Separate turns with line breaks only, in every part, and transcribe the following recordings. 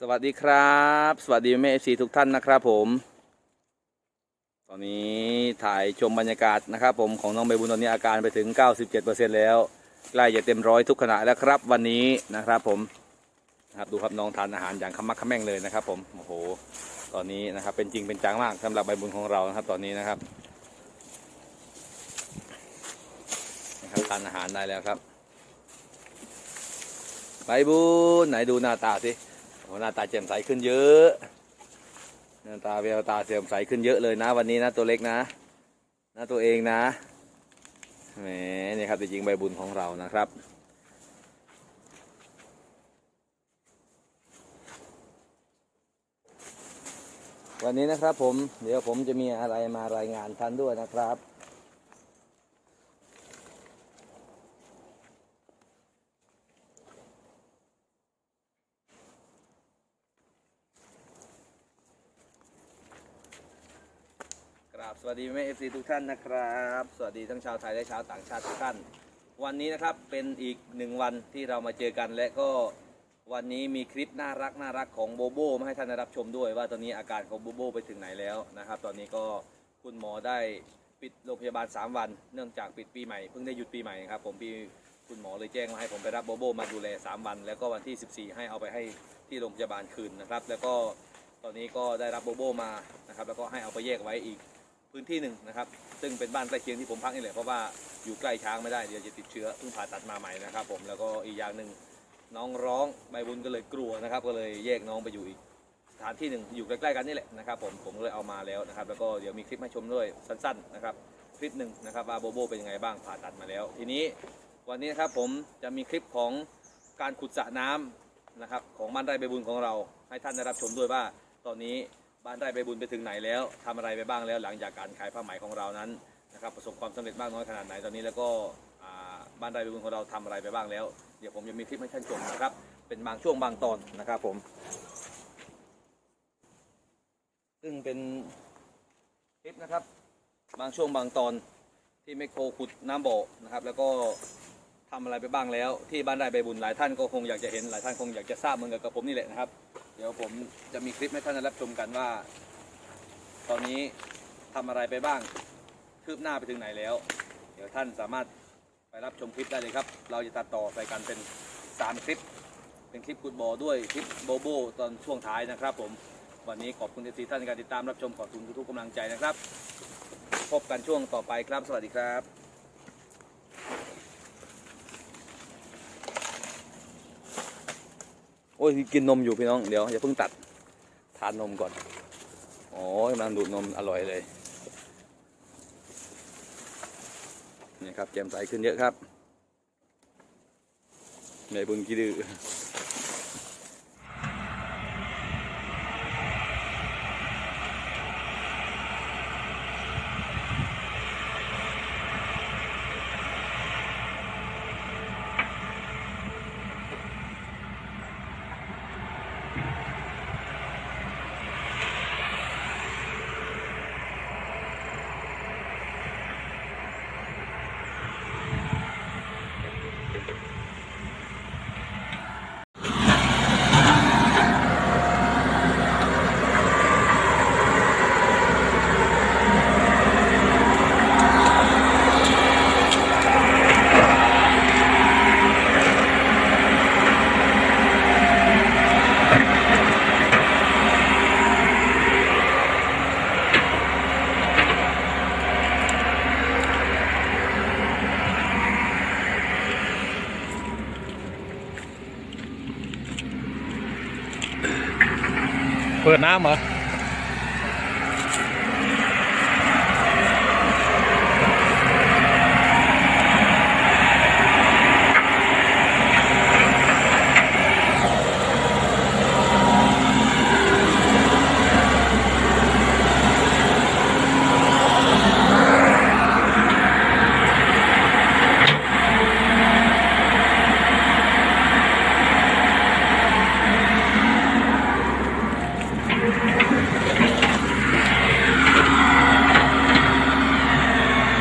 สวัสดีครับ สวัสดีแม่เอฟซีทุกท่านนะครับผม ตอนนี้ถ่ายชมบรรยากาศนะครับผมของน้องใบบุญตอนนี้อาการไปถึง 97%แล้วใกล้จะเต็มร้อยทุกขณะแล้วครับวันนี้นะครับผมนะครับดูครับน้องทานอาหารอย่างขมักเขม้งเลยนะครับ ผมโอ้โหตอนนี้นะครับเป็นจริงเป็นจังมากสำหรับใบบุญของเรานะครับ ตอนนี้นะครับนะครับทานอาหารได้แล้วครับ ใบบุญไหนดูหน้าตาสิ โอ้หน้าตาแจ่มใสขึ้นเยอะหน้าตาแววตาแจ่มใสขึ้นเยอะเลยนะ วันนี้นะตัวเล็กนะนะตัวเองนะแหมนี่ครับจริงๆใบบุญของเรานะครับวันนี้นะครับผมเดี๋ยวผมจะมีอะไรมารายงานท่านด้วยนะครับ กราบส วัสดีแม่เอฟซีทุกท่านนะครับ สวัสดีทั้งชาวไทยและชาวต่างชาติทุกท่าน วันนี้นะครับเป็นอีกหนึ่งวันที่เรามาเจอกันและก็วันนี้มีคลิปน่ารักน่ารักของโบโบมาให้ท่านได้รับชมด้วย ว่าตอนนี้อาการของโบโบไปถึงไหนแล้วนะครับ ตอนนี้ก็คุณหมอได้ปิดโรงพยาบาล 3 วัน เนื่องจากปิดปีใหม่เพิ่งได้หยุดปีใหม่ครับผมพี่คุณหมอเลยแจ้งมาให้ผมไปรับโบโบมาดูแล 3 วัน แล้วก็วันที่ 14 ให้เอาไปให้ที่โรงพยาบาลคืนนะครับ แล้วก็ตอนนี้ก็ได้รับโบโบมานะครับแล้วก็ให้เอาไปแยกไว้อีก พื้นที่หนึ่งนะครับ ซึ่งเป็นบ้านใกล้เคียงที่ผมพักนี่แหละเพราะว่าอยู่ใกล้ช้างไม่ได้เดี๋ยวจะติดเชื้อเพิ่งผ่าตัดมาใหม่นะครับ ผมแล้วก็อีกอย่างหนึ่งน้องร้องใบบุญก็เลยกลัวนะครับ ก็เลยแยกน้องไปอยู่อีกสถานที่หนึ่งอยู่ใกล้ๆกันนี่แหละนะครับผมผมก็เลยเอามาแล้วนะครับ แล้วก็เดี๋ยวมีคลิปให้ชมด้วยสั้น ๆ นะครับ คลิปหนึ่งนะครับว่าโบโบเป็นยังไงบ้างผ่าตัดมาแล้ว ทีนี้วันนี้นะครับผมจะมีคลิปของการขุดสระน้ำนะครับ ของบ้านไร่ใบบุญของเราให้ท่านได้รับชมด้วยว่าตอนนี้ บ้านไร่ใบบุญไปถึงไหนแล้วทำอะไรไปบ้างแล้วหลังจากการขายผ้าไหมของเรานั้นนะครับประสบความสำเร็จมากน้อยขนาดไหนตอนนี้แล้วก็บ้านไร่ใบบุญของเราทำอะไรไปบ้างแล้ว เดี๋ยวผมจะมีคลิปให้ท่านชมนะครับ เป็นบางช่วงบางตอนนะครับผม ซึ่งเป็นคลิปนะครับ บางช่วงบางตอนที่แมโครขุดน้ำบ่อนะครับ แล้วก็ ทำอะไรไปบ้างแล้ว ที่บ้านไร่ใบบุญหลายท่านก็คงอยากจะเห็นหลายท่านคงอยากจะทราบเหมือนกับผมนี่แหละนะครับ เดี๋ยวผมจะมีคลิปให้ท่านได้รับชมกันว่า ตอนนี้ทำอะไรไปบ้างคืบหน้าไปถึงไหนแล้ว เดี๋ยวท่านสามารถไปรับชมคลิปได้เลยครับ เราจะตัดต่อใส่กันเป็น 3 คลิป เป็นคลิปขุดบอด้วยคลิปโบโบตอนช่วงท้ายนะครับ ผมวันนี้ขอบคุณทีท่านในการติดตามรับชมขอบคุณทุกๆกำลังใจนะครับ พบกันช่วงต่อไปครับ สวัสดีครับ โอ้ยกินนมอยู่พี่น้องเดี๋ยวอย่าเพิ่งตัดทานนมก่อนโอ้ยกำลังดูดนมอร่อยเลยนี่ครับแจ่มใสขึ้นเยอะครับในบุญกีดือ
เปิดน้ำเหรอ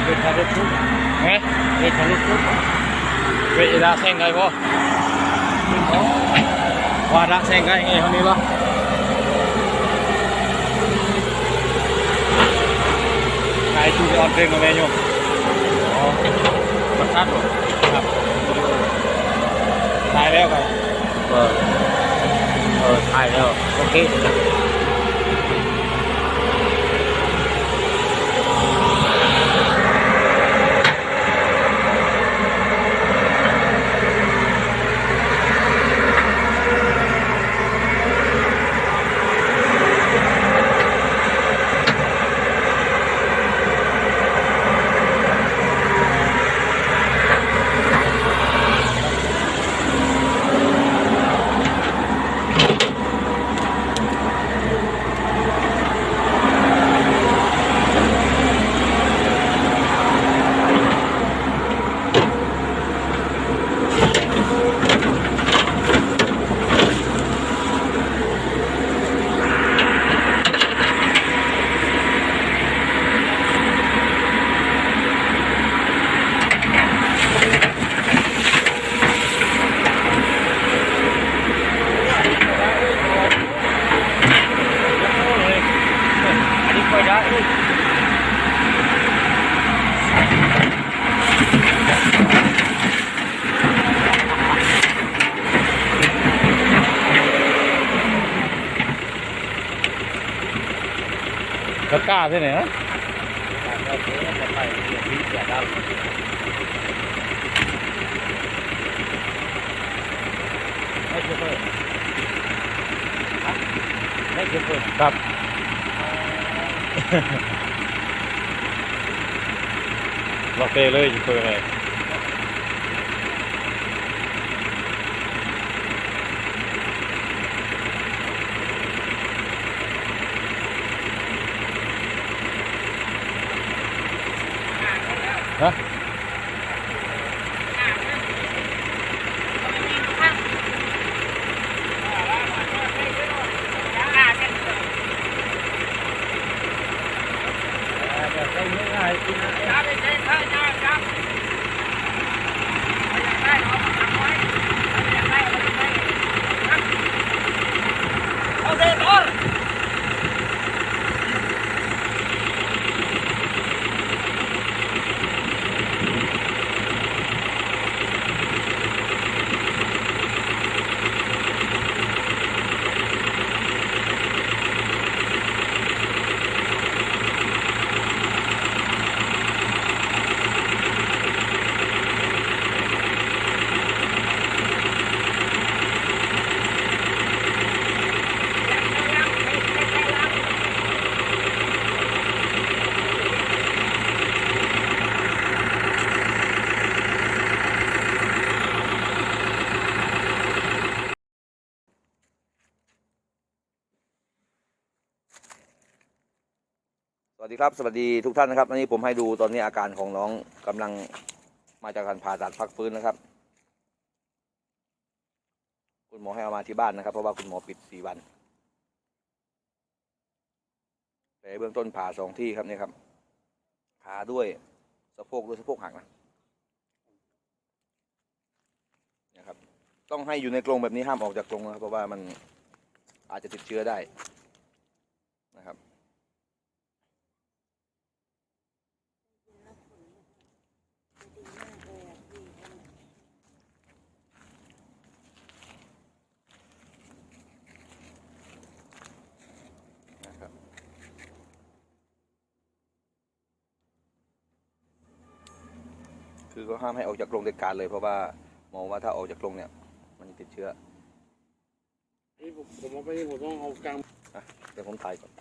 เวทารุทุกไงเว ทารุทุกเวทาเส้นไงบ่ Hoa đã xem cái nghe hôm nay lo. Cái chú đi on trên của mẹ nhung. Đó. Bật sát rồi. ครับถ่ายแล้วครับ
เออเออถ่ายแล้วโอเค
อันนี้ค่อยได้ Tất cả thế này á
ไม่เชื่อเพื่อนไม่เชื่อเพื่อน
ครับล็อกเตเลยจะเปิดเลย ฮ
ดีครับสวัสดีทุกท่านนะครับอันนี้ผมให้ดูตอนนี้อาการของน้องกำลังมาจากการผ่าตัดพักฟื้นนะครับ คุณหมอให้เอามาที่บ้านนะครับ เพราะว่าคุณหมอปิดสี่วันแต่เบื้องต้นผ่าสองที่ครับเนี่ยครับขาด้วยสะโพกด้วยสะโพกหักนะนะครับ ต้องให้อยู่ในกรงแบบนี้ห้ามออกจากกรงนะครับเพราะว่ามันอาจจะติดเชื้อได้นะครับ นะครับ คือก็ห้ามให้ออกจากกรงเด็ดขาดเลยเพราะว่ามองว่าถ้าออกจากกรงเนี่ย มันจะติดเชื้อ
นี่ผมผมเอาไปนี่ผมต้องเอากลาง
อะเดี๋ยวผมถ่ายก่อน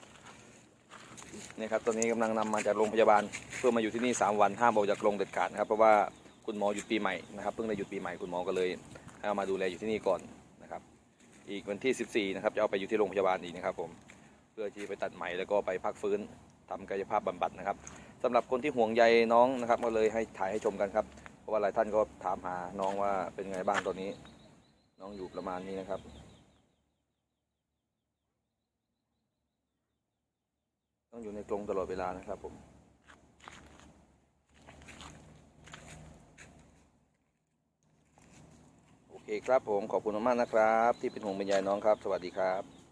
นี่ครับตอนนี้กำลังนำมาจากโรงพยาบาล เพื่อมาอยู่ที่นี่ 3 วันห้ามออกจากกรงเด็ดขาดนะครับเพราะว่าคุณหมอหยุดปีใหม่นะครับเพิ่งได้หยุดปีใหม่คุณหมอก็เลยให้เอามาดูแลอยู่ที่นี่ก่อนนะครับ อีกวันที่ 14 นะครับจะเอาไปอยู่ที่โรงพยาบาลอีกนะครับผมเพื่อที่ไปตัดไหมแล้วก็ไปพักฟื้นทำกายภาพบำบัดนะครับ สำหรับคนที่ห่วงใยน้องนะครับ ก็เลยให้ถ่ายให้ชมกันครับ เพราะว่าหลายท่านก็ถามหาน้องว่าเป็นไงบ้างตอนนี้ น้องอยู่ประมาณนี้นะครับ ต้องอยู่ในกรงตลอดเวลานะครับผมโอเคครับผมขอบคุณมากนะครับ ที่เป็นห่วงเป็นใยน้องครับ สวัสดีครับ